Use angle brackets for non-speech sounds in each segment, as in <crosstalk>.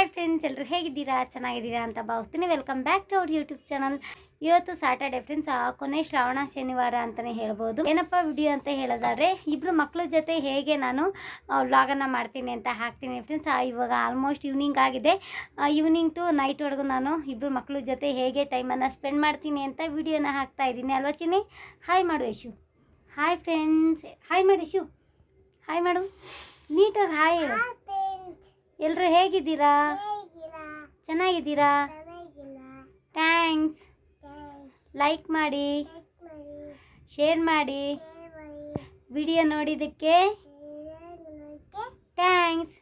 Hi friends ಎಲ್ಲರೂ ಹೇಗಿದ್ದೀರಾ? ಚೆನ್ನಾಗಿದ್ದೀರಾ ಅಂತ ಭಾವಿಸ್ತೀನಿ. ವೆಲ್ಕಮ್ ಬ್ಯಾಕ್ ಟು ಅವ್ರ ಯೂಟ್ಯೂಬ್ ಚಾನಲ್ ಇವತ್ತು ಸ್ಯಾಟರ್ಡೆ ಫ್ರೆಂಡ್ಸ್ ಕೊನೆ ಶ್ರಾವಣ ಶನಿವಾರ ಅಂತಲೇ ಹೇಳ್ಬೋದು. ಏನಪ್ಪ ವಿಡಿಯೋ ಅಂತ ಹೇಳೋದಾದ್ರೆ ಇಬ್ಬರು ಮಕ್ಕಳ ಜೊತೆ ಹೇಗೆ ನಾನು ವ್ಲಾಗನ್ನು ಮಾಡ್ತೀನಿ ಅಂತ ಹಾಕ್ತೀನಿ ಫ್ರೆಂಡ್ಸ್ ಇವಾಗ ಆಲ್ಮೋಸ್ಟ್ ಈವ್ನಿಂಗ್ ಆಗಿದೆ. ಈವ್ನಿಂಗ್ ಟು ನೈಟ್ವರೆಗೂ ನಾನು ಇಬ್ಬರು ಮಕ್ಕಳ ಜೊತೆ ಹೇಗೆ ಟೈಮನ್ನು ಸ್ಪೆಂಡ್ ಮಾಡ್ತೀನಿ ಅಂತ ವಿಡಿಯೋನ ಹಾಕ್ತಾ ಇದ್ದೀನಿ. ಅಲ್ವಾ ಚಿನ್ನಿ? ಹಾಯ್ ಮಾಡು ಯಶು. ಹಾಯ್ ಫ್ರೆಂಡ್ಸ್ ಹಾಯ್ ಮಾಡು ಯಶು. ಹಾಯ್ ಮಾಡು. ನೀಟಾಗಿ ಹಾಯ್ ಎಲ್ಲರೂ ಹೇಗಿದ್ದೀರಾ? ಚೆನ್ನಾಗಿದ್ದೀರಾ? ಥ್ಯಾಂಕ್ಸ್. ಲೈಕ್ ಮಾಡಿ. ಶೇರ್ ಮಾಡಿ. ವಿಡಿಯೋ ನೋಡಿದ್ದಕ್ಕೆ ಥ್ಯಾಂಕ್ಸ್.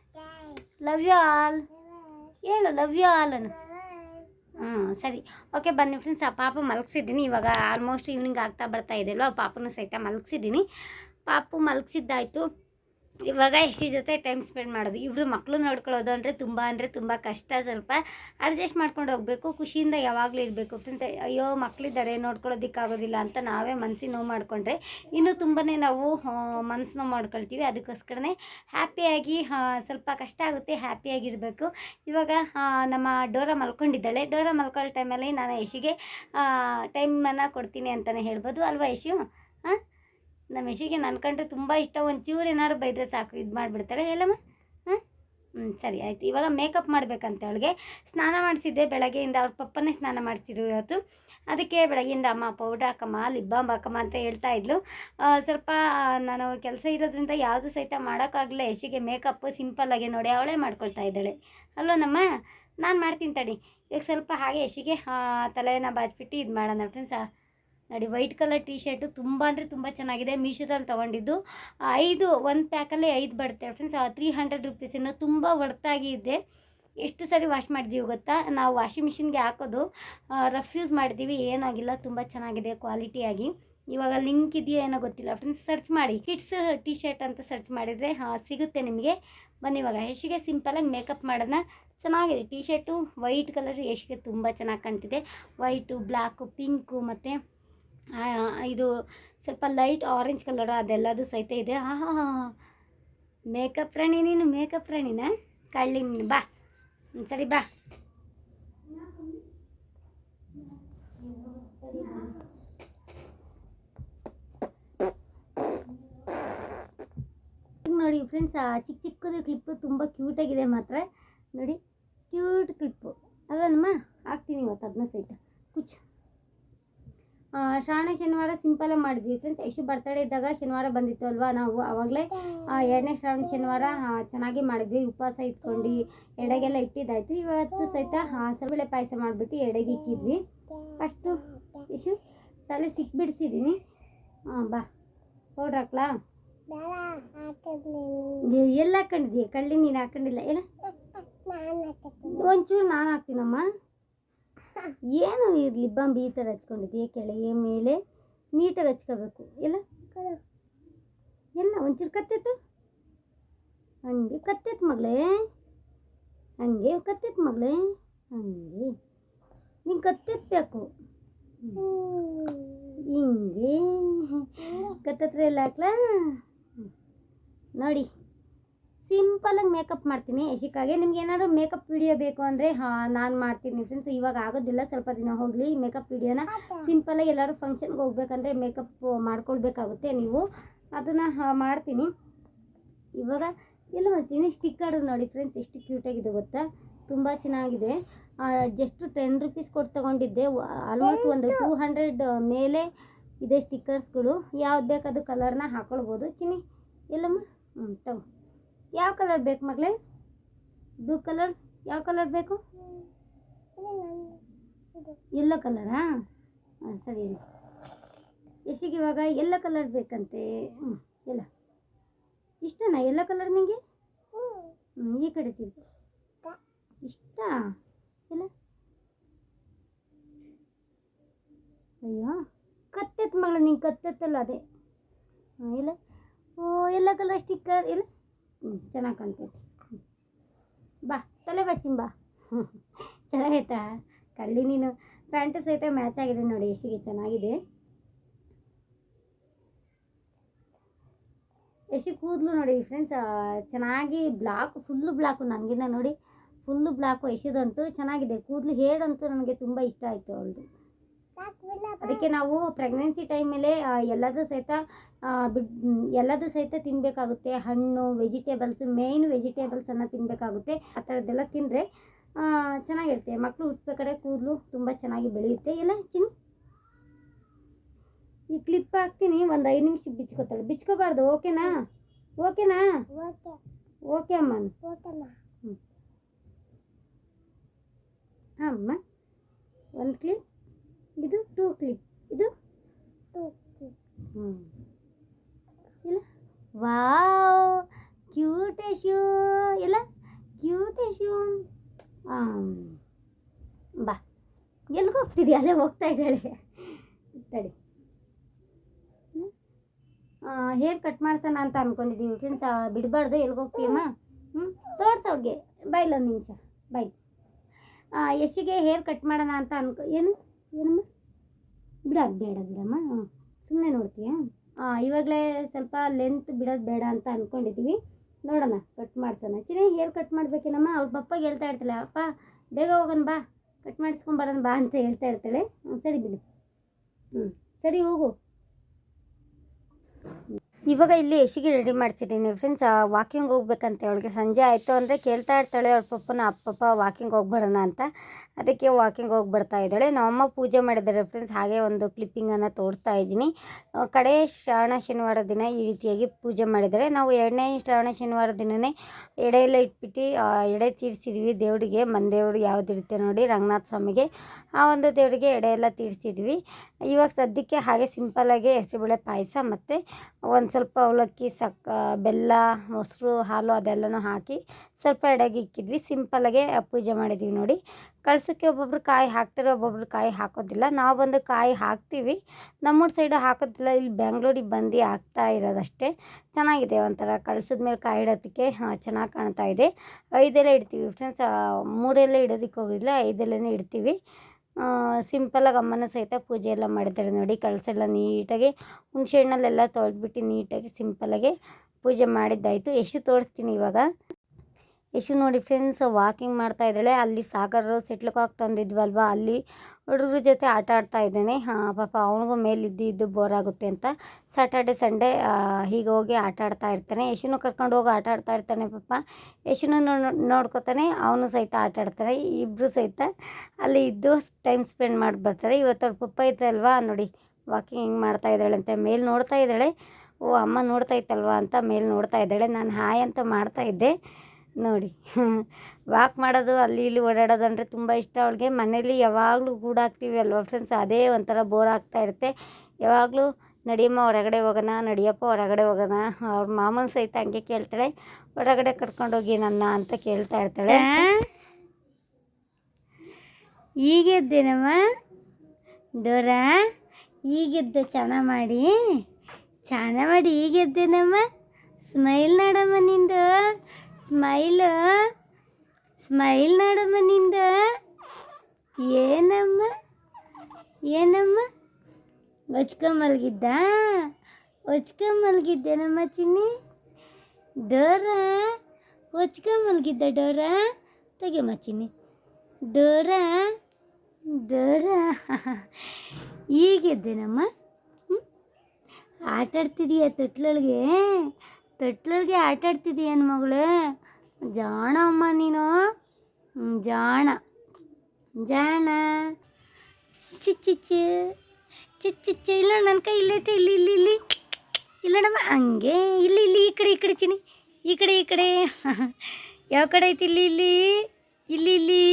Love you all. ಹೇಳು ಲವ್ ಯು ಆಲ್ ಅನ್ನು. ಹ್ಞೂ ಸರಿ. ಓಕೆ ಬನ್ನಿ ಫ್ರೆಂಡ್ಸ್ ಆ ಪಾಪ ಮಲಗಿಸಿದ್ದೀನಿ. ಇವಾಗ ಆಲ್ಮೋಸ್ಟ್ ಈವ್ನಿಂಗ್ ಆಗ್ತಾ ಬರ್ತಾ ಇದೆ ಅಲ್ವಾ? ಪಾಪನೂ ಸಹಿತ ಮಲಗಿಸಿದ್ದೀನಿ. ಪಾಪು ಮಲಗಿಸಿದ್ದಾಯಿತು. ಇವಾಗ ಎಷ್ಟು ಜೊತೆ ಟೈಮ್ ಸ್ಪೆಂಡ್ ಮಾಡೋದು. ಇಬ್ಬರು ಮಕ್ಕಳು ನೋಡ್ಕೊಳ್ಳೋದು ಅಂದರೆ ತುಂಬ ಅಂದರೆ ತುಂಬ ಕಷ್ಟ ಸ್ವಲ್ಪ. ಅಡ್ಜಸ್ಟ್ ಮಾಡ್ಕೊಂಡು ಹೋಗಬೇಕು. ಖುಷಿಯಿಂದ ಯಾವಾಗಲೂ ಇರಬೇಕು. ಫ್ರೆಂಡ್ಸ್ ಅಯ್ಯೋ ಮಕ್ಕಳಿದ್ದಾರೆ ನೋಡ್ಕೊಳ್ಳೋದಕ್ಕಾಗೋದಿಲ್ಲ ಅಂತ ನಾವೇ ಮನಸ್ಸಿನ ನೋವು ಮಾಡಿಕೊಂಡ್ರೆ ಇನ್ನೂ ತುಂಬಾ ನಾವು ಮನಸ್ಸು ನೋವು ಮಾಡ್ಕೊಳ್ತೀವಿ. ಅದಕ್ಕೋಸ್ಕರನೇ ಹ್ಯಾಪಿಯಾಗಿ ಸ್ವಲ್ಪ ಕಷ್ಟ ಆಗುತ್ತೆ ಹ್ಯಾಪಿಯಾಗಿರಬೇಕು ಇವಾಗ ನಮ್ಮ ಡೋರ ಮಲ್ಕೊಂಡಿದ್ದಾಳೆ. ಡೋರ ಮಲ್ಕೊಳ್ಳೋ ಟೈಮಲ್ಲಿ ನಾನು ಯಶಿಗೆ ಟೈಮನ್ನು ಕೊಡ್ತೀನಿ ಅಂತಲೇ ಹೇಳ್ಬೋದು. ಅಲ್ವಾ ಯಶು? ಹಾಂ? ನಮ್ಮ ಯಶಿಗೆ ನನ್ನ ಕಂಡ್ರೆ ತುಂಬ ಇಷ್ಟ. ಒಂದು ಚೂರು ಏನಾದ್ರು ಬೈದ್ರೆ ಸಾಕು, ಇದು ಮಾಡಿಬಿಡ್ತಾಳೆ. ಹಾಂ? ಹ್ಞೂ ಸರಿ, ಆಯಿತು. ಇವಾಗ ಮೇಕಪ್ ಮಾಡಬೇಕಂತೆ ಅವಳಿಗೆ. ಸ್ನಾನ ಮಾಡಿಸಿದ್ದೆ ಬೆಳಗ್ಗೆಯಿಂದ. ಅವ್ರ ಪಪ್ಪನೇ ಸ್ನಾನ ಮಾಡಿಸಿದ್ರು ಇವತ್ತು. ಅದಕ್ಕೆ ಬೆಳಗ್ಗೆಯಿಂದ ಅಮ್ಮ ಪೌಡ್ರ್ ಹಾಕಮ್ಮ ಲಿಪ್ ಹಾಕಮ್ಮ ಅಂತ ಹೇಳ್ತಾ ಇದ್ಲು. ಸ್ವಲ್ಪ ನಾನು ಕೆಲಸ ಇರೋದ್ರಿಂದ ಯಾವುದು ಸಹಿತ ಮಾಡೋಕ್ಕಾಗಲ್ಲ ಯಶಿಗೆ ಮೇಕಪ್ ಸಿಂಪಲ್ಲಾಗಿ ನೋಡಿ ಅವಳೇ ಮಾಡ್ಕೊಳ್ತಾ ಇದ್ದಾಳೆ. ಅಲ್ವ ನಮ್ಮ ನಾನು ಮಾಡ್ತೀನಿ ತಡಿ. ಇವಾಗ ಸ್ವಲ್ಪ ಹಾಗೆ ಯಶಿಗೆ ತಲೆನ ಬಾಚ್ಬಿಟ್ಟು ಇದು ಮಾಡೋಣ. ಫ್ರೆಂಡ್ಸ್ ನೋಡಿ, ವೈಟ್ ಕಲರ್ ಟೀ ಶರ್ಟು ತುಂಬ ಅಂದರೆ ತುಂಬ ಚೆನ್ನಾಗಿದೆ. ಮೀಶೋದಲ್ಲಿ ತೊಗೊಂಡಿದ್ದು. ಐದು, ಒಂದು ಪ್ಯಾಕಲ್ಲಿ ಐದು ಬರುತ್ತೆ ಫ್ರೆಂಡ್ಸ್ ತ್ರೀ ಹಂಡ್ರೆಡ್ ರುಪೀಸಿನ ತುಂಬ ವರ್ತಾಗಿ ಇದೆ. ಎಷ್ಟು ಸರಿ ವಾಶ್ ಮಾಡಿದ್ದೀವಿ ಗೊತ್ತಾ? ನಾವು ವಾಷಿಂಗ್ ಮಿಷಿನ್ಗೆ ಹಾಕೋದು. ರಫ್ ಯೂಸ್ ಮಾಡಿದ್ದೀವಿ. ಏನಾಗಿಲ್ಲ, ತುಂಬ ಚೆನ್ನಾಗಿದೆ ಕ್ವಾಲಿಟಿಯಾಗಿ ಇವಾಗ ಲಿಂಕ್ ಇದೆಯೋ ಏನೋ ಗೊತ್ತಿಲ್ಲ ಫ್ರೆಂಡ್ಸ್ ಸರ್ಚ್ ಮಾಡಿ. ಕಿಡ್ಸ್ ಟಿ ಶರ್ಟ್ ಅಂತ ಸರ್ಚ್ ಮಾಡಿದರೆ ಸಿಗುತ್ತೆ ನಿಮಗೆ. ಬನ್ನಿ ಇವಾಗ ಯಶಿಗೆ ಸಿಂಪಲಾಗಿ ಮೇಕಪ್ ಮಾಡೋಣ. ಚೆನ್ನಾಗಿದೆ. ಟಿ ಶರ್ಟು ವೈಟ್ ಕಲರ್ ಯಶಿಗೆ ತುಂಬ ಚೆನ್ನಾಗಿ ಕಾಣ್ತಿದೆ. ವೈಟು ಬ್ಲ್ಯಾಕು ಪಿಂಕು ಮತ್ತು ಇದು ಸ್ವಲ್ಪ ಲೈಟ್ ಆರೆಂಜ್ ಕಲರ್ ಅದೆಲ್ಲದು ಸಹಿತ ಇದೆ. ಹಾ ಮೇಕಪ್ ರಾಣಿ ನೀನು ಮೇಕಪ್ ರಾಣಿನ? ಕಳ್ಳಿ ನೀನು ಬಾ. ಸರಿ ಬಾ. ನೋಡಿ ಫ್ರೆಂಡ್ಸ್ ಚಿಕ್ಕ ಚಿಕ್ಕದು ಕ್ಲಿಪ್ಪು ತುಂಬ ಕ್ಯೂಟಾಗಿದೆ ಮಾತ್ರ. ನೋಡಿ ಕ್ಯೂಟ್ ಕ್ಲಿಪ್ಪು ಅಲ್ಲಮ್ಮ ಹಾಕ್ತೀನಿ ಇವತ್ತು ಅದನ್ನ ಸಹಿತ. ಕುಚ್ ಆ, ಶ್ರಾವಣ ಶನಿವಾರ ಸಿಂಪಲಾಗಿ ಮಾಡಿದ್ವಿ ಫ್ರೆಂಡ್ಸ್ ಯಶು ಬರ್ತಡೇ ಇದ್ದಾಗ ಶನಿವಾರ ಬಂದಿತ್ತು ಅಲ್ವಾ ನಾವು? ಆವಾಗಲೇ ಎರಡನೇ ಶ್ರಾವಣ ಶನಿವಾರ ಚೆನ್ನಾಗಿ ಮಾಡಿದ್ವಿ. ಉಪವಾಸ ಇಟ್ಕೊಂಡು ಎಡೆಗೆಲ್ಲ ಇಟ್ಟಿದ್ದಾಯ್ತು. ಇವತ್ತು ಸಹಿತ ಸರಬೇಳೆ ಪಾಯಸ ಮಾಡಿಬಿಟ್ಟು ಎಡೆಗೆ ಇಕ್ಕಿದ್ವಿ. ಫಸ್ಟು ಯಶು ತಲೆ ಸಿಕ್ಬಿಡಿಸಿದ್ದೀನಿ ಹಾಂ ಬಾ. ಪೌಡ್ರ್ ಹಾಕ್ಲಾ? ಎಲ್ಲ ಹಾಕೊಂಡಿದ್ದೀಯ? ಕಳ್ಳಿ ನೀನು ಹಾಕೊಂಡಿಲ್ಲ? ಎಲ್ಲ? ಒಂಚೂರು ನಾನು ಹಾಕ್ತೀನಮ್ಮ. ಏನು ಇರಲಿ, ಬಂಬಿ ಈ ಥರ ಹಚ್ಕೊಂಡಿದ್ದೀಯ ಕೆಳಗೆ ಮೇಲೆ ನೀಟಾಗಿ ಹಚ್ಕೋಬೇಕು, ಎಲ್ಲ? ಎಲ್ಲ, ಒಂಚೂರು ಕತ್ತೆತ್ತು? ಹಂಗೆ ಕತ್ತೆತ್ತು ಮಗಳೇ, ಹಂಗೆ ಕತ್ತೆತ್ತು ಮಗಳೇ, ಹಂಗೆ. ನೀನು ಕತ್ತೆತ್ಬೇಕು ಹಿಂಗೆ. ಕತ್ತತ್ರ ಎಲ್ಲ ಹಾಕ್ಲಾ? ನೋಡಿ. ಸಿಂಪಲಾಗಿ ಮೇಕಪ್ ಮಾಡ್ತೀನಿ. ಯಶಿಕಾಗೆ ನಿಮ್ಗೆ ಏನಾದರೂ ಮೇಕಪ್ ವಿಡಿಯೋ ಬೇಕು ಅಂದರೆ ಹಾಂ ನಾನು ಮಾಡ್ತೀನಿ ಫ್ರೆಂಡ್ಸ್ ಇವಾಗ ಆಗೋದಿಲ್ಲ ಸ್ವಲ್ಪ ದಿನ ಹೋಗಲಿ ಮೇಕಪ್ ವಿಡಿಯೋನ. ಸಿಂಪಲಾಗಿ ಎಲ್ಲರೂ ಫಂಕ್ಷನ್ಗೆ ಹೋಗ್ಬೇಕಂದ್ರೆ ಮೇಕಪ್ ಮಾಡ್ಕೊಳ್ಬೇಕಾಗುತ್ತೆ ನೀವು. ಅದನ್ನು ಮಾಡ್ತೀನಿ. ಇವಾಗ ಎಲ್ಲ ಮಾಡ್ತೀನಿ ಸ್ಟಿಕ್ಕರ್ ನೋಡಿ ಫ್ರೆಂಡ್ಸ್ ಎಷ್ಟು ಕ್ಯೂಟಾಗಿದೆ ಗೊತ್ತಾ? ತುಂಬ ಚೆನ್ನಾಗಿದೆ. ಜಸ್ಟ್ ಟೆನ್ ರುಪೀಸ್ ಕೊಟ್ಟು ತೊಗೊಂಡಿದ್ದೆ. ಆಲ್ಮೋಸ್ಟ್ ಒಂದು ಟೂ ಹಂಡ್ರೆಡ್ ಮೇಲೆ ಇದೆ ಸ್ಟಿಕ್ಕರ್ಸ್ಗಳು ಯಾವ್ದು ಬೇಕಾದ ಕಲರ್ನ ಹಾಕೊಳ್ಬೋದು. ಚಿನ್ನಿ ಎಲ್ಲಮ್ಮ? ಹ್ಞೂ ತಗೋ. ಯಾವ ಕಲರ್ ಬೇಕು ಮಗಳೇ? Blue colour? ಯಾವ ಕಲರ್ ಬೇಕು? ಎಲ್ಲೋ ಕಲರಾ? ಹಾಂ, ಸರಿ ಯಶಿಗೆ ಇವಾಗ ಎಲ್ಲೋ ಕಲರ್ ಬೇಕಂತೆ. ಹ್ಞೂ ಎಲ್ಲ. ಇಷ್ಟನಾ ಎಲ್ಲ ಕಲರ್ ನಿಮಗೆ ಹ್ಞೂ ಈ ಕಡೆ ತಿ ಇಷ್ಟ? ಇಲ್ಲ ಅಯ್ಯೋ, ಕತ್ತೆತ್ ಮಗಳ, ನಿಂಗೆ ಕತ್ತೆತ್ತಲ್ಲ ಅದೇ. ಹಾಂ ಇಲ್ಲ ಓ, ಎಲ್ಲ ಕಲರ್ ಸ್ಟಿಕ್ಕರ್ ಇಲ್ಲ ಹ್ಞೂ ಚೆನ್ನಾಗಿ ಕಾಣ್ತೈತಿ. ಬಾ, ತಲೆ ಬರ್ತೀನಿ ಬಾ. ಹ್ಞೂ ಚೆನ್ನಾಗೈತಾ? ಕಳ್ಳಿ ನೀನು ಪ್ಯಾಂಟು ಸಹಿತ ಮ್ಯಾಚ್ ಆಗಿದೆ ನೋಡಿ, ಯಶಿಗೆ ಚೆನ್ನಾಗಿದೆ. ಯಶಿ ಕೂದಲು ನೋಡಿ ಫ್ರೆಂಡ್ಸ್ ಚೆನ್ನಾಗಿ ಬ್ಲಾಕ್ ಫುಲ್ಲು ಬ್ಲಾಕು ನನಗಿನ್ನ ನೋಡಿ. ಫುಲ್ಲು ಬ್ಲಾಕು ಎಷ್ಟಿದಂತೂ ಚೆನ್ನಾಗಿದೆ. ಕೂದಲು ಹೇಳಂತೂ ನನಗೆ ತುಂಬ ಇಷ್ಟ ಆಯಿತು ಅವಳದು. ಅದಕ್ಕೆ ನಾವು ಪ್ರೆಗ್ನೆನ್ಸಿ ಟೈಮಲ್ಲೇ ಎಲ್ಲದೂ ಸಹಿತ ಎಲ್ಲದು ಬಿಡ್ ಎಲ್ಲದೂ ಸಹಿತ ತಿನ್ನಬೇಕಾಗುತ್ತೆ ಹಣ್ಣು ವೆಜಿಟೇಬಲ್ಸು ಮೇಯ್ನ್ ವೆಜಿಟೇಬಲ್ಸನ್ನು ತಿನ್ನಬೇಕಾಗುತ್ತೆ ಆ ಥರದ್ದೆಲ್ಲ ತಿಂದರೆ ಚೆನ್ನಾಗಿರುತ್ತೆ. ಮಕ್ಕಳು ಹುಟ್ಟಬೇಕಾದ್ರೆ ಕೂದಲು ತುಂಬ ಚೆನ್ನಾಗಿ ಬೆಳೆಯುತ್ತೆ. ಎಲ್ಲ ಚಿನ್ನು ಈ ಕ್ಲಿಪ್ ಹಾಕ್ತೀನಿ. ಒಂದು ಐದು ನಿಮಿಷ ಬಿಚ್ಕೋತಾಳೆ. ಬಿಚ್ಕೋಬಾರ್ದು. ಓಕೆನಾ? ಓಕೆನಾ? ಓಕೆ. ಅಮ್ಮ ಹ್ಞೂ ಅಮ್ಮ. ಒಂದು ಕ್ಲಿಪ್ ಇದು ಟೂ ಕ್ಲಿಪ್ ಇದು ಹ್ಞೂ ಇಲ್ಲ. ವಾವ್. ಕ್ಯೂಟ್ ಶೂ ಇಲ್ಲ. ಕ್ಯೂಟ್ ಶೂ ಬಾ. ಎಲ್ಲಿಗೆ ಹೋಗ್ತಿದ್ಯಾ? ಅಲ್ಲೇ ಹೋಗ್ತಾ ಇದ್ದಾಳೆ. ತಡಿ. ಹೇರ್ ಕಟ್ ಮಾಡ್ಸೋಣ ಅಂತ ಅಂದ್ಕೊಂಡಿದ್ದೀವಿ ಫ್ರೆಂಡ್ಸ್ ಬಿಡಬಾರ್ದು. ಎಲ್ಲಿಗೆ ಹೋಗ್ತೀಯಮ್ಮ? ಹ್ಞೂ ತೋರ್ಸು ಅವ್ರಿಗೆ ಬೈಲ್ ಒಂದು ನಿಮಿಷ. ಬೈ ಯಶಿಗೆ ಹೇರ್ ಕಟ್ ಮಾಡೋಣ ಅಂತ ಅನ್ಕೊ ಏನು? ಏನಮ್ಮ? ಬಿಡೋದು ಬೇಡ ಬಿಡಮ್ಮ. ಸುಮ್ಮನೆ ನೋಡ್ತೀಯಾ? ಇವಾಗಲೇ ಸ್ವಲ್ಪ ಲೆಂತ್ ಬಿಡೋದು ಬೇಡ ಅಂತ ಅಂದ್ಕೊಂಡಿದ್ದೀವಿ ನೋಡೋಣ ಕಟ್ ಮಾಡ್ಸೋಣ. ಚಿನ್ನ ಹೇರ್ ಕಟ್ ಮಾಡಬೇಕೇನಮ್ಮ? ಅವ್ಳ ಪಪ್ಪಗೆ ಹೇಳ್ತಾ ಇರ್ತಾಳೆ, ಅಪ್ಪ, ಬೇಗ ಹೋಗೋಣ ಬಾ ಕಟ್ ಮಾಡಿಸ್ಕೊಂಬರೋಣ ಬಾ ಅಂತ ಹೇಳ್ತಾ ಇರ್ತಾಳೆ. ಹ್ಞೂ ಸರಿ ಬಿಡು. ಹ್ಞೂ ಸರಿ ಹೋಗು. ಇವಾಗ ಇಲ್ಲಿ ಯಶಿಗೆ ರೆಡಿ ಮಾಡ್ತಿದ್ದೀನಿ ಫ್ರೆಂಡ್ಸ್ ವಾಕಿಂಗ್ ಹೋಗ್ಬೇಕಂತೆ. ಅವಳಿಗೆ ಸಂಜೆ ಆಯಿತು ಅಂದರೆ ಕೇಳ್ತಾ ಇರ್ತಾಳೆ ಅವ್ರ ಪಪ್ಪನ ಅಪ್ಪಪ್ಪ ವಾಕಿಂಗ್ ಹೋಗ್ಬರೋಣ ಅಂತ. ಅದಕ್ಕೆ ವಾಕಿಂಗ್ ಹೋಗಿ ಬರ್ತಾ ಇದ್ದಾಳೆ. ನಮ್ಮಮ್ಮ ಪೂಜೆ ಮಾಡಿದ ಫ್ರೆಂಡ್ಸ್ ಹಾಗೆ ಒಂದು ಕ್ಲಿಪ್ಪಿಂಗನ್ನು ತೋರಿಸ್ತಾ ಇದ್ದೀನಿ. ಕಡೆ ಶ್ರಾವಣ ಶನಿವಾರ ದಿನ ಈ ರೀತಿಯಾಗಿ ಪೂಜೆ ಮಾಡಿದ್ದಾರೆ. ನಾವು ಎರಡನೇ ಶ್ರಾವಣ ಶನಿವಾರ ದಿನವೇ ಎಡೆ ಎಲ್ಲ ಇಟ್ಬಿಟ್ಟು ಎಡೆ ತೀರಿಸಿದ್ವಿ. ದೇವರಿಗೆ ಮಂದೇವ್ರಿಗೆ ಯಾವ್ದು ಯಾವುದಿರುತ್ತೆ ನೋಡಿ, ರಂಗನಾಥ ಸ್ವಾಮಿಗೆ ಆ ಒಂದು ದೇವರಿಗೆ ಎಡೆ ಎಲ್ಲ ತೀರಿಸಿದ್ವಿ. ಇವಾಗ ಸದ್ಯಕ್ಕೆ ಹಾಗೆ ಸಿಂಪಲ್ಲಾಗಿ ಹೆಸರುಬೇಳೆ ಪಾಯಸ ಮತ್ತು ಒಂದು ಸ್ವಲ್ಪ ಅವಲಕ್ಕಿ ಸಕ್ಕ ಬೆಲ್ಲ, ಮೊಸರು, ಹಾಲು ಅದೆಲ್ಲನೂ ಹಾಕಿ ಸ್ವಲ್ಪ ಎಡೆಗೆ ಇಕ್ಕಿದ್ವಿ. ಸಿಂಪಲ್ಲಾಗೆ ಪೂಜೆ ಮಾಡಿದ್ವಿ ನೋಡಿ. ಕಳ್ಸೋಕ್ಕೆ ಒಬ್ಬೊಬ್ರು ಕಾಯಿ ಹಾಕ್ತಾರೆ, ಒಬ್ಬೊಬ್ರು ಕಾಯಿ ಹಾಕೋದಿಲ್ಲ. ನಾವು ಬಂದು ಕಾಯಿ ಹಾಕ್ತೀವಿ. ನಮ್ಮೂರ ಸೈಡು ಹಾಕೋದಿಲ್ಲ. ಇಲ್ಲಿ ಬೆಂಗ್ಳೂರಿಗೆ ಬಂದು ಹಾಕ್ತಾ ಇರೋದಷ್ಟೇ. ಚೆನ್ನಾಗಿದೆ ಒಂಥರ. ಕಳ್ಸಿದ ಮೇಲೆ ಕಾಯಿ ಇಡೋದಕ್ಕೆ ಚೆನ್ನಾಗಿ ಕಾಣ್ತಾ ಇದೆ. ಐದೆಲ್ಲ ಇಡ್ತೀವಿ ಫ್ರೆಂಡ್ಸ್ ಮೂರೆಲ್ಲ ಇಡೋದಕ್ಕೆ ಹೋಗಿಲ್ಲ. ಐದೆಲ್ಲನೇ ಇಡ್ತೀವಿ. ಸಿಂಪಲ್ಲಾಗಿ ಅಮ್ಮನ ಸಹಿತ ಪೂಜೆ ಎಲ್ಲ ಮಾಡಿದ್ದಾರೆ ನೋಡಿ. ಕಳಸೆಲ್ಲ ನೀಟಾಗಿ, ಹುಣಸೆ ಹಣ್ಣಲ್ಲೆಲ್ಲ ತೊಳೆದ್ಬಿಟ್ಟು ನೀಟಾಗಿ ಸಿಂಪಲಾಗಿ ಪೂಜೆ ಮಾಡಿದ್ದಾಯಿತು. ಎಷ್ಟು ತೋರಿಸ್ತೀನಿ ಇವಾಗ? ಯಶು ನೋಡಿ ಫ್ರೆಂಡ್ಸ್ ವಾಕಿಂಗ್ ಮಾಡ್ತಾ ಇದ್ದಾಳೆ. ಅಲ್ಲಿ ಸಾಗರ್ ಸೆಟ್ಲ್ ಕಾಕ್ ತಂದಿದ್ವಲ್ವ? ಅಲ್ಲಿ ಹುಡುಗ್ರ ಜೊತೆ ಆಟ ಆಡ್ತಾ ಇದ್ದಾನೆ. ಹಾಂ, ಪಾಪ ಅವನಿಗೂ ಮೇಲೆ ಇದ್ದು ಇದ್ದು ಬೋರ್ ಆಗುತ್ತೆ ಅಂತ ಸಾಟರ್ಡೆ ಸಂಡೇ ಹೀಗೆ ಹೋಗಿ ಆಟ ಆಡ್ತಾ ಇರ್ತಾನೆ. ಯಶುನು ಕರ್ಕೊಂಡು ಹೋಗಿ ಆಟ ಆಡ್ತಾ ಇರ್ತಾನೆ ಪಾಪ. ಯಶುನು ನೋಡ್ಕೊತಾನೆ. ಅವನು ಸಹಿತ ಆಟ ಆಡ್ತಾನೆ. ಇಬ್ಬರು ಸಹಿತ ಅಲ್ಲಿ ಇದ್ದು ಟೈಮ್ ಸ್ಪೆಂಡ್ ಮಾಡಿ ಬರ್ತಾರೆ. ಇವತ್ತು ಅವ್ರ ಪಪ್ಪ ಇದ್ದಲ್ವಾ ನೋಡಿ ವಾಕಿಂಗ್ ಹಿಂಗೆ ಮಾಡ್ತಾ ಇದ್ದಾಳೆ ಅಂತ ಮೇಲೆ ನೋಡ್ತಾ ಇದ್ದಾಳೆ. ಓ, ಅಮ್ಮ ನೋಡ್ತಾ ಇತ್ತಲ್ವಾ ಅಂತ ಮೇಲೆ ನೋಡ್ತಾ ಇದ್ದಾಳೆ. ನಾನು ಹಾಯ್ ಅಂತ ಮಾಡ್ತಾ ಇದ್ದೆ. ನೋಡಿ. ವಾಕ್ ಮಾಡೋದು, ಅಲ್ಲಿ ಇಲ್ಲಿ ಓಡಾಡೋದು ಅಂದರೆ ತುಂಬ ಇಷ್ಟ. ಅವಳಿಗೆ ಮನೇಲಿ ಯಾವಾಗಲೂ ಗೂಡಾಗ್ತೀವಿ ಅಲ್ವಾ ಫ್ರೆಂಡ್ಸ್ ಅದೇ ಒಂಥರ ಬೋರ್ ಆಗ್ತಾ ಇರುತ್ತೆ. ಯಾವಾಗಲೂ, ನಡಿಯಮ್ಮ, ಹೊರಗಡೆ ಹೋಗೋಣ, ನಡಿಯಪ್ಪ, ಹೊರಗಡೆ ಹೋಗೋಣ. ಅವ್ರ ಮಾಮನ ಸಹಿತ ಹಂಗೆ ಕೇಳ್ತಾಳೆ. ಹೊರಗಡೆ ಕರ್ಕೊಂಡೋಗಿ ನನ್ನ ಅಂತ ಕೇಳ್ತಾ ಇರ್ತಾಳೆ. ಈಗೆದ್ದೇನಮ್ಮ ಡೋರ? ಈಗೆದ್ದೆ ಚೆನ್ನಾಗಿ ಮಾಡಿ. ಚೆನ್ನಾಗಿ ಮಾಡಿ ಈಗೆದ್ದೇನಮ್ಮ ಸ್ಮೈಲ್ ನೋಡಮ್ಮ ನಿಂದು. ಸ್ಮೈಲ್ ಸ್ಮೈಲ್ ನೋಡಮ್ಮ ನಿಂದ. ಏನಮ್ಮ ಏನಮ್ಮ? ಒಚ್ಕ ಮಲಗಿದ್ದ? ಒಚ್ಕ ಮಲಗಿದ್ದೇನಮ್ಮ ಚಿನ್ನಿ. ಡೋರ? ಒಚ್ಕ ಮಲಗಿದ್ದ ಡೋರ? ತೆಗೆಯಮ್ಮ ಚಿನ್ನಿ. ಡೋರ? ಡೋರ? ಈಗೆದ್ದೇನಮ್ಮ ಹ್ಞೂ ಆಟ ಆಡ್ತಿದೀಯ ತೊಟ್ಲೊಳಗೆ? ತೊಟ್ಲೊಳಗೆ ಆಟ ಆಡ್ತಿದೀಯ ನನ್ನ ಮಗಳು ಜಾಣ ಅಮ್ಮ ನೀನು. ಜಾಣ. ಜಾಣ. ಚಿಚ್ಚಿಚ್ಚು ಚಿಚ್ಚಿಚ್ಚು ಇಲ್ಲ ನನ್ನ ಕೈ ಇಲ್ಲೈತೆ ಇಲ್ಲಿ ಇಲ್ಲಿ ಇಲ್ಲಿ. ಇಲ್ಲ ನಮ್ಮ ಹಂಗೆ. ಇಲ್ಲಿ ಇಲ್ಲಿ, ಈ ಕಡೆ ಈ ಕಡೆ ಚಿನಿ ಈ ಕಡೆ ಈ ಕಡೆ. ಯಾವ ಕಡೆ ಐತಿ? ಇಲ್ಲಿ ಇಲ್ಲಿ. ಇಲ್ಲಿ ಇಲ್ಲಿ.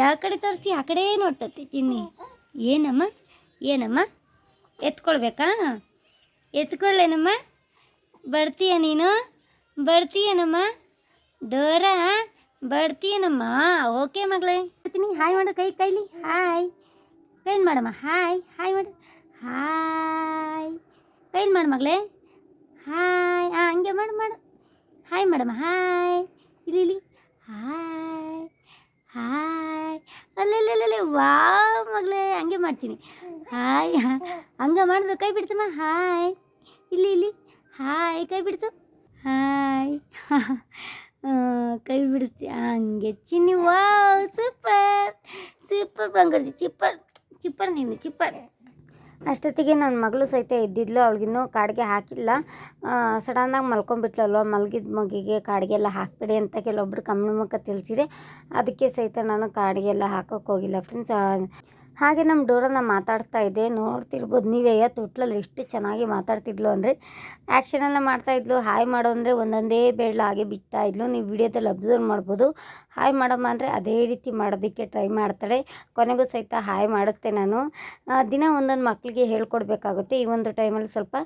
ಯಾವ ಕಡೆ ತೋರಿಸಿ ಆ ಕಡೆ ನೋಡ್ತತಿ ಚಿನ್ನಿ. ಏನಮ್ಮ? ಏನಮ್ಮ? ಎತ್ಕೊಳ್ಬೇಕಾ? ಎತ್ಕೊಳ್ಳೇನಮ್ಮ ಬರ್ತೀಯ ನೀನು? ಬರ್ತೀಯನಮ್ಮ ಡೋರ ಬರ್ತೀಯನಮ್ಮ ಓಕೆ ಮಗಳೇ. ಬರ್ತೀನಿ. ಹಾಯ್ ಮಾಡು ಕೈ, ಕೈಲಿ. ಹಾಯ್ ಕೈಲಿ ಮಾಡಮ್ಮ. ಹಾಯ್ ಹಾಯ್ ಮಾಡು. ಹಾಯ್ ಕೈಲಿ ಮಾಡು ಮಗಳೇ. ಹಾಯ್ ಹಾಂ ಹಂಗೆ ಮಾಡು ಮಾಡು. ಹಾಯ್ ಮಾಡಮ್ಮ. ಹಾಯ್ ಇಲ್ಲಿ ಇಲ್ಲಿ. ಹಾಯ್ ಹಾಯ್ ಅಲ್ಲೇ ವಾ ಮಗಳೇ. ಹಂಗೆ ಮಾಡ್ತೀನಿ. ಹಾಯ್ ಹಂಗೆ ಮಾಡಿದ್ರೆ ಕೈ ಬಿಡ್ತಮ್ಮ ಹಾಯ್ ಇಲ್ಲಿ ಇಲ್ಲಿ. ಹಾಯ್, ಕೈ ಬಿಡ್ತು ಹಾಯ್. <laughs> ಕೈ ಬಿಡಿಸ್ತಿ ಹಂಗೆ ಚಿನ್ನಿ, ವಾವ್, ಸೂಪರ್. ಸೂಪರ್ ಬಂಗಾರಿ ಚಿಪ್ಪರ್ ಚಿಪ್ಪರ್ ನೀನು, ಚಿಪ್ಪರ್. ಅಷ್ಟೊತ್ತಿಗೆ ನನ್ನ ಮಗಳು ಸಹಿತ ಇದ್ದಿದ್ಲು ಅವಳಿಗಿನ್ನೂ ಕಾಡಿಗೆ ಹಾಕಿಲ್ಲ. ಸಡನ್ನಾಗಿ ಮಲ್ಕೊಂಡ್ಬಿಟ್ಲಲ್ವ, ಮಲಗಿದ ಮಗಿಗೆ ಕಾಡಿಗೆ ಎಲ್ಲ ಹಾಕ್ಬೇಡಿ ಅಂತ ಕೆಲವೊಬ್ರು ಕಮ್ಮಿ ಮುಖ ತಿಳಿಸಿದೆ. ಅದಕ್ಕೆ ಸಹಿತ ನಾನು ಕಾಡಿಗೆಲ್ಲ ಹಾಕೋಕೆ ಹೋಗಿಲ್ಲ ಫ್ರೆಂಡ್ಸ್ ಹಾಗೆ ನಮ್ಮ ಡೋರನ್ನ ಮಾತಾಡ್ತಾ ಇದ್ದೆ, ನೋಡ್ತಿರ್ಬೋದು. ನೀವೇ ತೊಟ್ಲಲ್ಲಿ ಎಷ್ಟು ಚೆನ್ನಾಗಿ ಮಾತಾಡ್ತಿದ್ಲು ಅಂದರೆ ಆ್ಯಕ್ಷನೆಲ್ಲ ಮಾಡ್ತಾಯಿದ್ಲು ಹಾಯ್ ಮಾಡೋ ಅಂದರೆ ಒಂದೊಂದೇ ಬಿಚ್ತಾ ಇದ್ಲು. ನೀವು ವಿಡಿಯೋದಲ್ಲಿ ಅಬ್ಸರ್ವ್ ಮಾಡ್ಬೋದು. ಹಾಯ್ ಮಾಡಮ್ಮ ಅಂದರೆ ಅದೇ ರೀತಿ ಮಾಡೋದಕ್ಕೆ ಟ್ರೈ ಮಾಡ್ತಾಳೆ. ಕೊನೆಗೂ ಸಹಿತ ಹಾಯ್ ಮಾಡುತ್ತೆ ನಾನು. ದಿನ ಒಂದೊಂದು ಮಕ್ಕಳಿಗೆ ಹೇಳ್ಕೊಡ್ಬೇಕಾಗುತ್ತೆ. ಈ ಒಂದು ಟೈಮಲ್ಲಿ ಸ್ವಲ್ಪ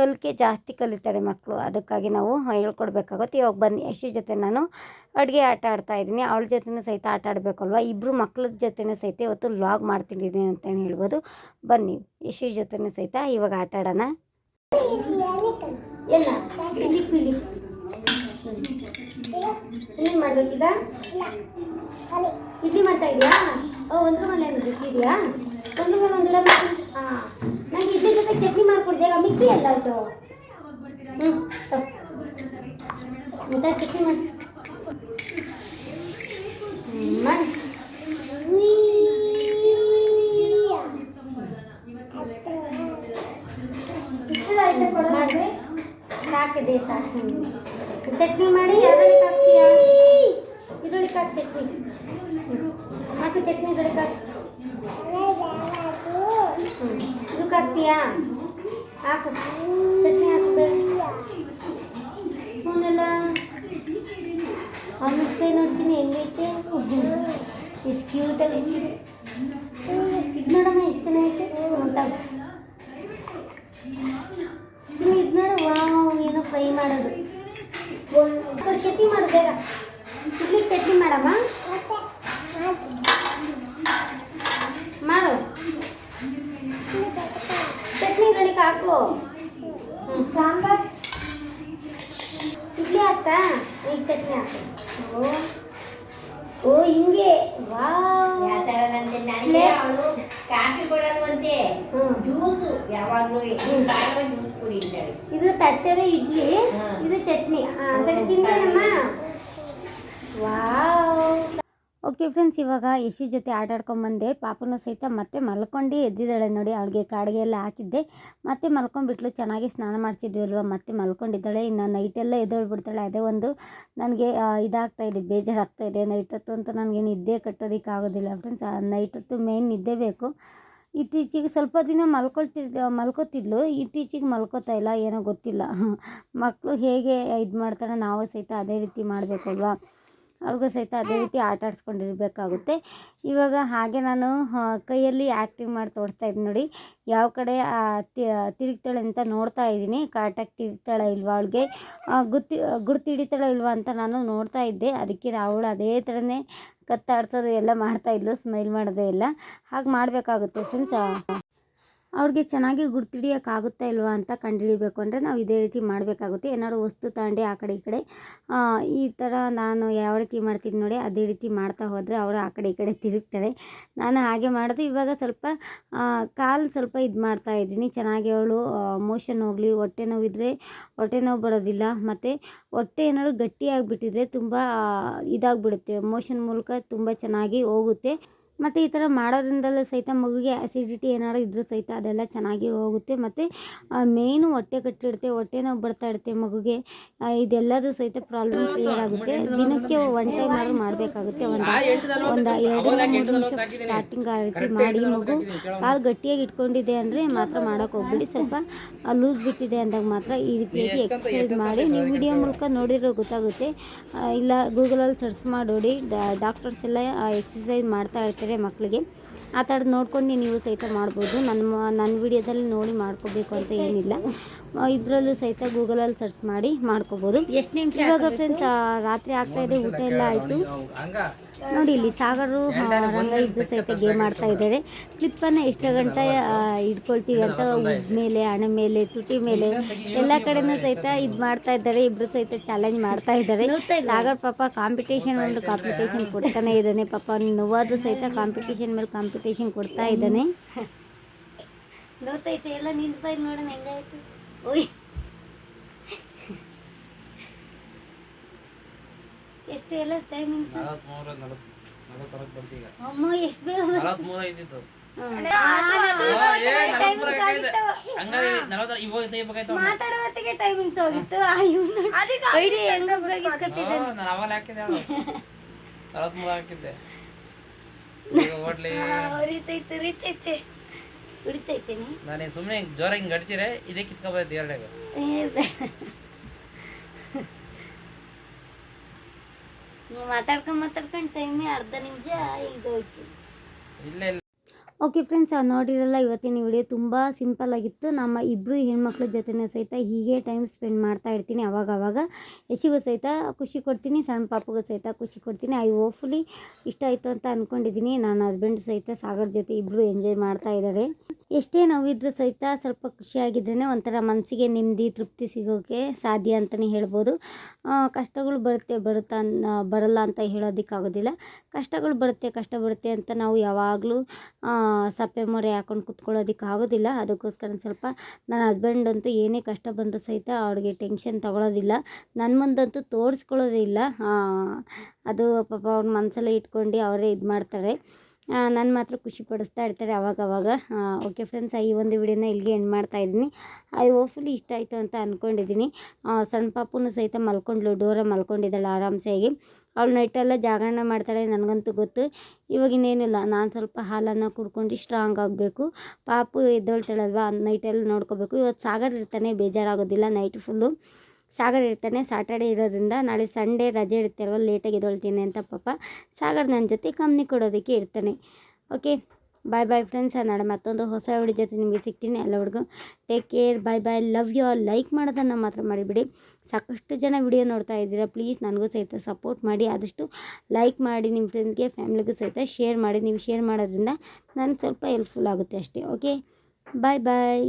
ಕಲಿಕೆ ಜಾಸ್ತಿ ಕಲಿತಾರೆ ಮಕ್ಕಳು ಅದಕ್ಕಾಗಿ ನಾವು ಹೇಳ್ಕೊಡ್ಬೇಕಾಗುತ್ತೆ. ಇವಾಗ ಬನ್ನಿ, ಯಶಿ ಜೊತೆ ನಾನು ಅಡುಗೆ ಆಟ ಆಡ್ತಾ ಇದ್ದೀನಿ. ಅವಳ ಜೊತೆನೂ ಸಹಿತ ಆಟ ಆಡಬೇಕಲ್ವ? ಇಬ್ಬರು ಮಕ್ಳ ಜೊತೆನೂ ಸಹಿತ ಇವತ್ತು ಲಾಗ್ ಮಾಡ್ತಿದ್ದೀನಿ ಅಂತಲೇ ಹೇಳ್ಬೋದು. ಬನ್ನಿ, ಯಶಿ ಜೊತೆನೂ ಸಹಿತ ಇವಾಗ ಆಟ ಆಡೋಣ. ಏನು ಮಾಡ್ಬೇಕೀಗ ಇಡ್ಲಿ ಮಾಡ್ತಾ ಇದೆಯಾ? ಓ ಒಂದ್ರ ಮೇಲೆ ಒಂದು ಬಿಟ್ಟಿದೆಯಾ ಒಂದ್ರ ಮೇಲೆ ಒಂದು ಹಾಂ ನಂಗೆ ಇಡ್ಲಿ ಜೊತೆ ಚಟ್ನಿ ಮಾಡ್ಕೊಡ್ದೆ ಮಿಕ್ಸಿ ಎಲ್ಲ ಆಯಿತು ಹ್ಞೂ ಮತ್ತೆ ಚಟ್ನಿ ಮಾಡಿ ಮಾಡಿ. ಸಾಕಿದೆ ಸಾಕು. ಚಟ್ನಿ ಮಾಡಿ ಯಾವ್ದ್ರೊಳಗೆ ಹಾಕ್ತೀಯಾ ಇದ್ರೊಳಗೆ ಹಾಕಿ ಚಟ್ನಿ ಹ್ಮ್. ಹಾಕು ಹ್ಮ್. ಇದಕ್ಕೆ ಹಾಕ್ತೀಯಾ ಹಾಕು. ಚಟ್ನಿ ಹಾಕು ಬೇಗ ಅವನ್ನೆಲ್ಲ ಆಮೇಲೆ ನೋಡ್ತೀನಿ. ಹೆಂಗೈತೆ? ಎಷ್ಟು ಕ್ಯೂಟಲ್ಲಿ ಇದು ನೋಡಮ್ಮ, ಎಷ್ಟು ಚೆನ್ನಾಗೈತೆ? ಅಂತ ಸುಮ್ಮನೆ ಇದು ನೋಡು. ವಾವ್, ಏನೋ ಫ್ರೈ ಮಾಡೋದು. ಚಟ್ನಿ ಮಾಡು ಬೇಗ. ಇಡ್ಲಿ ಚಟ್ನಿ ಮಾಡಮ್ಮ. ಇದ್ರೊಳಗೆ ಸಾಂಬಾರ್. ಇಡ್ಲಿ ಹಾಕ್ತಾ ಈಗ ಚಟ್ನಿ ಹಾಕು. ಓ ಓ ಹಿಂಗೆ. ಅವಳು ಕಾಫಿ ಕೊಡೋದು ಅಂತೆ. ಜ್ಯೂಸು ಯಾವಾಗಲೂ ಜ್ಯೂಸ್ ಕುಡಿತಾರೆ ಇದು ತಟ್ಟೆಲೆ ಇಡ್ಲಿ ಇದು ಚಟ್ನಿ. ಸರಿ ತಿಂತೇನಮ್ಮ. ವಾವ್. ಓಕೆ ಫ್ರೆಂಡ್ಸ್, ಇವಾಗ ಯಶಿ ಜೊತೆ ಆಟ ಆಡ್ಕೊಂಬಂದೆ ಪಾಪನೂ ಸಹಿತ ಮತ್ತೆ ಮಲ್ಕೊಂಡು ಎದ್ದಿದ್ದಾಳೆ ನೋಡಿ, ಅವಳಿಗೆ ಕಾಡಿಗೆ ಎಲ್ಲ ಹಾಕಿದ್ದೆ. ಮತ್ತೆ ಮಲ್ಕೊಂಡ್ಬಿಟ್ಲು, ಚೆನ್ನಾಗಿ ಸ್ನಾನ ಮಾಡಿಸಿದ್ವಿ ಅಲ್ವಾ ಮತ್ತೆ ಮಲ್ಕೊಂಡಿದ್ದಾಳೆ, ಇನ್ನು ನೈಟೆಲ್ಲ ಎದ್ದೋಳ್ಬಿಡ್ತಾಳೆ. ಅದೇ ಒಂದು ನನಗೆ ಇದಾಗ್ತಾ ಇದೆ, ಬೇಜಾರಾಗ್ತಾ ಇದೆ. ನೈಟ್ ಹೊತ್ತು ಅಂತ ನನಗೆ ನಿದ್ದೆ ಕಟ್ಟೋದಕ್ಕೆ ಆಗೋದಿಲ್ಲ ಫ್ರೆಂಡ್ಸ್. ನೈಟ್ ಹೊತ್ತು ಮೇನ್ ನಿದ್ದೆ ಬೇಕು. ಇತ್ತೀಚೆಗೆ ಸ್ವಲ್ಪ ದಿನ ಮಲ್ಕೊಳ್ತಿದ್ದ, ಮಲ್ಕೋತಿದ್ಲು. ಇತ್ತೀಚೆಗೆ ಮಲ್ಕೋತಾ ಇಲ್ಲ, ಏನೋ ಗೊತ್ತಿಲ್ಲ. ಮಕ್ಕಳು ಹೇಗೆ ಇದು ಮಾಡ್ತಾರೆ ನಾವು ಸಹಿತ ಅದೇ ರೀತಿ ಮಾಡಬೇಕಲ್ವಾ? ಅವ್ರಿಗೂ ಸಹಿತ ಅದೇ ರೀತಿ ಆಟ ಆಡಿಸ್ಕೊಂಡಿರ್ಬೇಕಾಗುತ್ತೆ. ಇವಾಗ ಹಾಗೆ ನಾನು ಕೈಯಲ್ಲಿ ಆ್ಯಕ್ಟಿಂಗ್ ಮಾಡಿ ತೋರಿಸ್ತಾ ಇದ್ದೀನಿ ನೋಡಿ, ಯಾವ ಕಡೆ ತಿರುಗ್ತಾಳೆ ಅಂತ ನೋಡ್ತಾ ಇದ್ದೀನಿ. ಕರೆಕ್ಟಾಗಿ ತಿರುಗ್ತಾಳೆ ಇಲ್ವಾ ಅವಳಿಗೆ? ಗುತ್ತಿ ಗುರ್ತು ಹಿಡಿತಾಳೆ ಇಲ್ವಾ ಅಂತ ನಾನು ನೋಡ್ತಾ ಇದ್ದೆ. ಅದಕ್ಕೆ ಅವಳು ಅದೇ ಥರನೇ ಕತ್ತಾಡ್ಸೋದು ಎಲ್ಲ ಮಾಡ್ತಾ ಇದ್ಲು ಸ್ಮೈಲ್ ಮಾಡೋದೇ ಇಲ್ಲ ಹಾಗೆ ಮಾಡಬೇಕಾಗುತ್ತೆ ಫ್ರೆಂಡ್ಸ್ ಅವ್ರಿಗೆ ಚೆನ್ನಾಗಿ ಗುರ್ತಿಡಿಯೋಕ್ಕಾಗುತ್ತಾ ಇಲ್ವಾ ಅಂತ ಕಂಡುಹಿಡಿಬೇಕು ಅಂದರೆ ನಾವು ಇದೇ ರೀತಿ ಮಾಡಬೇಕಾಗುತ್ತೆ. ಏನಾದ್ರು ವಸ್ತು ತಗೊಂಡು ಆ ಕಡೆ ಈ ಕಡೆ. ಈ ಥರ ನಾನು ಯಾವ ರೀತಿ ಮಾಡ್ತೀನಿ ನೋಡಿ, ಅದೇ ರೀತಿ ಮಾಡ್ತಾ ಹೋದರೆ ಅವರು ಆ ಕಡೆ ಈ ಕಡೆ ತಿರುಗ್ತಾರೆ. ನಾನು ಹಾಗೆ ಮಾಡಿದೆ. ಇವಾಗ ಸ್ವಲ್ಪ ಕಾಲು ಸ್ವಲ್ಪ ಇದು ಮಾಡ್ತಾ ಇದ್ದೀನಿ. ಚೆನ್ನಾಗಿ ಅವಳು ಮೋಷನ್ ಹೋಗಲಿ, ಹೊಟ್ಟೆ ನೋವಿದ್ರೆ, ಹೊಟ್ಟೆ ನೋವು ಬರೋದಿಲ್ಲ. ಮತ್ತು ಹೊಟ್ಟೆ ಏನಾದ್ರು ಗಟ್ಟಿಯಾಗಿಬಿಟ್ಟಿದ್ರೆ ತುಂಬ ಇದಾಗಿಬಿಡುತ್ತೆ. ಮೋಷನ್ ಮೂಲಕ ತುಂಬ ಚೆನ್ನಾಗಿ ಹೋಗುತ್ತೆ. ಮತ್ತು ಈ ಥರ ಮಾಡೋದ್ರಿಂದಲೂ ಸಹಿತ ಮಗುಗೆ ಆ್ಯಸಿಡಿಟಿ ಏನಾದ್ರು ಇದ್ದರೂ ಸಹಿತ ಅದೆಲ್ಲ ಚೆನ್ನಾಗಿ ಹೋಗುತ್ತೆ. ಮತ್ತು ಮೇಯ್ನು ಹೊಟ್ಟೆ ಕಟ್ಟಿಡುತ್ತೆ ಹೊಟ್ಟೆ ನೋವು ಬರ್ತಾ ಇರುತ್ತೆ ಮಗುಗೆ. ಇದೆಲ್ಲದೂ ಸಹಿತ ಪ್ರಾಬ್ಲಮ್ ಕ್ಲಿಯರ್ ಆಗುತ್ತೆ. ದಿನಕ್ಕೆ ಒನ್ ಟೈಮ್ ಆದರೂ ಮಾಡಬೇಕಾಗುತ್ತೆ. ಒಂದು ಒಂದು ಎರಡು ಮೂರು ನಿಮಿಷ ಸ್ಟಾರ್ಟಿಂಗ್ ಆ ರೀತಿ ಮಾಡಿ ಮಗು. ಕಾಲು ಗಟ್ಟಿಯಾಗಿ ಇಟ್ಕೊಂಡಿದೆ ಅಂದರೆ ಮಾತ್ರ ಮಾಡೋಕ್ಕೆ ಹೋಗ್ಬಿಡಿ. ಸ್ವಲ್ಪ ಲೂಸ್ ಬಿಟ್ಟಿದೆ ಅಂದಾಗ ಮಾತ್ರ ಈ ರೀತಿಯಾಗಿ ಎಕ್ಸಸೈಸ್ ಮಾಡಿ. ನೀವು ವಿಡಿಯೋ ಮೂಲಕ ನೋಡಿರೋ ಗೊತ್ತಾಗುತ್ತೆ. ಇಲ್ಲ ಗೂಗಲಲ್ಲಿ ಸರ್ಚ್ ಮಾಡಿ ಡಾಕ್ಟರ್ಸ್ ಎಲ್ಲ ಎಕ್ಸಸೈಸ್ ಮಾಡ್ತಾ ಇರ್ತಾರೆ. ಮಕ್ಕಳಿಗೆ ಆ ಥರದ್ದು ನೋಡ್ಕೊಂಡು ನೀವು ಸಹಿತ ಮಾಡ್ಬೋದು. ನನ್ನ ಮ- ನನ್ನ ವಿಡಿಯೋದಲ್ಲಿ ನೋಡಿ ಮಾಡ್ಕೋಬೇಕು ಅಂತ ಏನಿಲ್ಲ. ಇದರಲ್ಲೂ ಸಹಿತ ಗೂಗಲಲ್ಲಿ ಸರ್ಚ್ ಮಾಡಿ ಮಾಡ್ಕೋಬೋದು. ಎಷ್ಟು ನಿಮಿಷ ಇವಾಗ ಫ್ರೆಂಡ್ಸ್ ರಾತ್ರಿ ಆಗ್ತಾಯಿದೆ ಇದೆ ಊಟ ಎಲ್ಲ ಆಯಿತು. ನೋಡಿ ಇಲ್ಲಿ ಸಾಗರು ಇಬ್ರು ರಂಗ ಇಬ್ಬರು ಸಹಿತ ಗೇಮ್ ಆಡ್ತಾ ಇದ್ದಾರೆ ಕ್ಲಿಪ್ಪನ್ನು ಎಷ್ಟು ಗಂಟೆ ಇಟ್ಕೊಳ್ತೀವಿ ಅಂತ ಉದ್ ಮೇಲೆ ಹಣೆ ಮೇಲೆ ತುಟಿ ಮೇಲೆ ಎಲ್ಲ ಕಡೆನೂ ಸಹಿತ ಇದು ಮಾಡ್ತಾ ಇದ್ದಾರೆ ಇಬ್ರು ಸಹಿತ ಚಾಲೆಂಜ್ ಮಾಡ್ತಾ ಇದ್ದಾರೆ. ಸಾಗರ್ ಪಾಪ ಕಾಂಪಿಟೇಷನ್ ಒಂದು ಕಾಂಪಿಟೇಷನ್ ಕೊಡ್ತಾನೆ ಇದ್ದಾನೆ. ಪಾಪ ನೋವಾದ್ರು ಸಹಿತ ಕಾಂಪಿಟೇಷನ್ ಮೇಲೆ ಕಾಂಪಿಟೇಷನ್ ಕೊಡ್ತಾ ಇದ್ದಾನೆ. ನೋಡ್ತೈತೆ ಎಲ್ಲ ನಿಂತ ನೋಡೋಣ ಹೆಂಗಾಯ್ತು? ಓಯ್. ಎಷ್ಟು ಎಲ್ಲ ಟೈಮಿಂಗ್ಸ್ ನಲವತ್ಮೂರು ಅಮ್ಮ ಎಷ್ಟು ಬೇಗ ನಲವತ್ಮೂರು ಇದ್ದಿತ್ತು ತೆಗಿಬೇಕಾಯ್ತು ಟೈಮಿಂಗ್ಸ್ ಹೋಗಿತ್ತು ಐಡಿ ಹೆಂಗ ನಾನು ಅವಾಗ ಹಾಕಿದ್ದೆ ನಲವತ್ಮೂರು ಉರಿತೈತೆ ಉರಿತೈತೆ ನಾನು ಸುಮ್ಮನೆ ಜೋರ ಹಿಂಗೆ ಗಡಿಸಿರೆ ಇದೇ ಕಿತ್ಕೊಬೋದು ಎರಡಾಗ ಏ ಬೇಡ. ನೀವು ಮಾತಾಡ್ಕೊಂಡು ಮಾತಾಡ್ಕೊಂಡು ಟೈಮೇ ಅರ್ಧ ನಿಮಿಷ ಇದು ಹೋಯ್ತು. ಇಲ್ಲೇ ಇಲ್ಲ. ಓಕೆ ಫ್ರೆಂಡ್ಸ್ ನೋಡಿರಲ್ಲ ಇವತ್ತಿನ ವಿಡಿಯೋ ತುಂಬ ಸಿಂಪಲ್ ಆಗಿತ್ತು. ನಮ್ಮ ಇಬ್ಬರು ಹೆಣ್ಮಕ್ಳ ಜೊತೆನೂ ಸಹಿತ ಹೀಗೆ ಟೈಮ್ ಸ್ಪೆಂಡ್ ಮಾಡ್ತಾ ಇರ್ತೀನಿ ಅವಾಗ ಅವಾಗ ಯಶಿಗೂ ಸಹಿತ ಖುಷಿ ಕೊಡ್ತೀನಿ ಸಣ್ಣ ಪಾಪಗೂ ಸಹಿತ ಖುಷಿ ಕೊಡ್ತೀನಿ. ಐ ಹೋಪ್ಫುಲಿ ಇಷ್ಟ ಆಯಿತು ಅಂತ ಅಂದ್ಕೊಂಡಿದ್ದೀನಿ ನನ್ನ ಹಸ್ಬೆಂಡ್ ಸಹಿತ ಸಾಗರ್ ಜೊತೆ ಇಬ್ಬರು ಎಂಜಾಯ್ ಮಾಡ್ತಾ ಇದ್ದಾರೆ. ಎಷ್ಟೇ ನೋವಿದ್ರೂ ಸಹಿತ ಸ್ವಲ್ಪ ಖುಷಿಯಾಗಿದ್ರೇ ಒಂಥರ ಮನಸ್ಸಿಗೆ ನೆಮ್ಮದಿ, ತೃಪ್ತಿ ಸಿಗೋಕ್ಕೆ ಸಾಧ್ಯ ಅಂತಲೇ ಹೇಳ್ಬೋದು. ಕಷ್ಟಗಳು ಬರುತ್ತೆ, ಬರುತ್ತಾ ಬರಲ್ಲ ಅಂತ ಹೇಳೋದಕ್ಕಾಗೋದಿಲ್ಲ. ಕಷ್ಟಗಳು ಬರುತ್ತೆ, ಕಷ್ಟ ಬರುತ್ತೆ ಅಂತ ನಾವು ಯಾವಾಗಲೂ ಸಪ್ಪೆ ಮೊರೆ ಹಾಕೊಂಡು ಕುತ್ಕೊಳ್ಳೋದಕ್ಕೆ ಆಗೋದಿಲ್ಲ ಅದಕ್ಕೋಸ್ಕರ ಸ್ವಲ್ಪ ನನ್ನ ಹಸ್ಬೆಂಡ್ ಅಂತೂ ಏನೇ ಕಷ್ಟ ಬಂದರೂ ಸಹಿತ ಅವ್ರಿಗೆ ಟೆನ್ಷನ್ ತಗೊಳ್ಳೋದಿಲ್ಲ ನನ್ನ ಮುಂದಂತೂ ತೋರಿಸ್ಕೊಳ್ಳೋದೇ ಇಲ್ಲ. ಅದು ಪಾಪ ಅವ್ರ ಮನಸ್ಸಲ್ಲೇ ಇಟ್ಕೊಂಡು ಅವರೇ ಇದು ಮಾಡ್ತಾರೆ ನನ್ನ ಮಾತ್ರ ಖುಷಿ ಪಡಿಸ್ತಾ ಇರ್ತಾರೆ ಅವಾಗ ಅವಾಗ. ಓಕೆ ಫ್ರೆಂಡ್ಸ್ ಈ ಒಂದು ವಿಡಿಯೋನ ಇಲ್ಲಿಗೆ ಎಂಡ್ ಮಾಡ್ತಾ ಇದ್ದೀನಿ. ಐ ಹೋಪ್ಫುಲಿ ಇಷ್ಟ ಆಯಿತು ಅಂತ ಅಂದ್ಕೊಂಡಿದ್ದೀನಿ ಸಣ್ಣ ಪಾಪುನು ಸಹಿತ ಮಲ್ಕೊಂಡ್ಲು, ಡೋರ ಮಲ್ಕೊಂಡಿದ್ದಾಳೆ ಆರಾಮ್ಸೆಯಾಗಿ. ಅವಳು ನೈಟೆಲ್ಲ ಜಾಗರಣ ಮಾಡ್ತಾಳೆ ನನಗಂತೂ ಗೊತ್ತು. ಇವಾಗ ಇನ್ನೇನಿಲ್ಲ, ನಾನು ಸ್ವಲ್ಪ ಹಾಲನ್ನು ಕುಡ್ಕೊಂಡು ಸ್ಟ್ರಾಂಗ್ ಆಗಬೇಕು. ಪಾಪು ಎದ್ದೊಳ್ತಾಳಲ್ವ ನೈಟೆಲ್ಲ ನೋಡ್ಕೋಬೇಕು. ಇವತ್ತು ಸಾಗರ್ ಇರ್ತಾನೆ, ಬೇಜಾರಾಗೋದಿಲ್ಲ ನೈಟ್ ಫುಲ್ಲು ಸಾಗರ್ ಇರ್ತಾನೆ ಸಾಟರ್ಡೆ ಇರೋದ್ರಿಂದ ನಾಳೆ ಸಂಡೇ ರಜೆ ಇರುತ್ತೆ ಅಲ್ವ ಲೇಟಾಗಿ ಎದ್ದೊಳ್ತೀನಿ ಅಂತ ಪಾಪ ಸಾಗರ್ ನನ್ನ ಜೊತೆ ಕಂಪ್ನಿ ಕೊಡೋದಕ್ಕೆ ಇರ್ತಾನೆ. ಓಕೆ ಬಾಯ್ ಬಾಯ್ ಫ್ರೆಂಡ್ಸ್ ನಾಳೆ ಮತ್ತೊಂದು ಹೊಸ ವಿಡಿಯೋ ಜೊತೆ ನಿಮಗೆ ಸಿಗ್ತೀನಿ ಎಲ್ಲರಿಗೂ take care bye bye love you all like ಮಾಡೋದನ್ನು ಮಾತ್ರ ಮಾಡಿಬಿಡಿ. ಸಾಕಷ್ಟು ಜನ ವಿಡಿಯೋ ನೋಡ್ತಾ ಇದ್ದೀರಾ ಪ್ಲೀಸ್ ನನಗೂ ಸಹಿತ ಸಪೋರ್ಟ್ ಮಾಡಿ. ಆದಷ್ಟು ಲೈಕ್ ಮಾಡಿ ನಿಮ್ಮ ಫ್ರೆಂಡ್ಸ್ಗೆ ಫ್ಯಾಮ್ಲಿಗೂ ಸಹಿತ ಶೇರ್ ಮಾಡಿ. ನೀವು ಶೇರ್ ಮಾಡೋದ್ರಿಂದ ನನಗೆ ಸ್ವಲ್ಪ ಹೆಲ್ಪ್ಫುಲ್ ಆಗುತ್ತೆ ಅಷ್ಟೇ. ಓಕೆ ಬಾಯ್ ಬಾಯ್